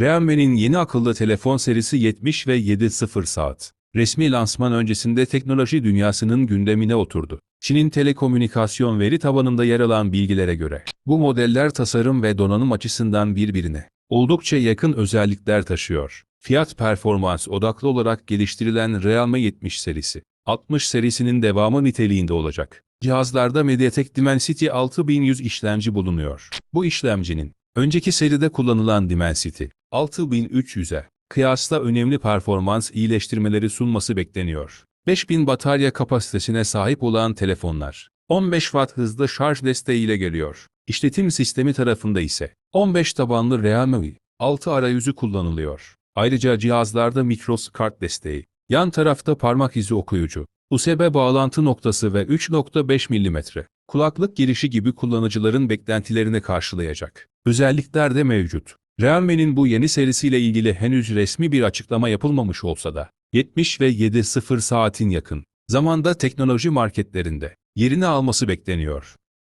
Realme'nin yeni akıllı telefon serisi 70 ve 70 saat. Resmi lansman öncesinde teknoloji dünyasının gündemine oturdu. Çin'in telekomünikasyon veri tabanında yer alan bilgilere göre, bu modeller tasarım ve donanım açısından birbirine oldukça yakın özellikler taşıyor. Fiyat performans odaklı olarak geliştirilen Realme 70 serisi, 60 serisinin devamı niteliğinde olacak. Cihazlarda MediaTek Dimensity 6100 işlemci bulunuyor. Bu işlemcinin, önceki seride kullanılan Dimensity 6300'e kıyasla önemli performans iyileştirmeleri sunması bekleniyor. 5000 batarya kapasitesine sahip olan telefonlar, 15 Watt hızlı şarj desteğiyle geliyor. İşletim sistemi tarafında ise 15 tabanlı Realme 6 arayüzü kullanılıyor. Ayrıca cihazlarda microSD kart desteği, yan tarafta parmak izi okuyucu, USB bağlantı noktası ve 3.5 mm kulaklık girişi gibi kullanıcıların beklentilerini karşılayacak. Özellikler de mevcut. Realme'nin bu yeni serisiyle ilgili henüz resmi bir açıklama yapılmamış olsa da 70 ve 70 saatin yakın zamanda teknoloji marketlerinde yerini alması bekleniyor.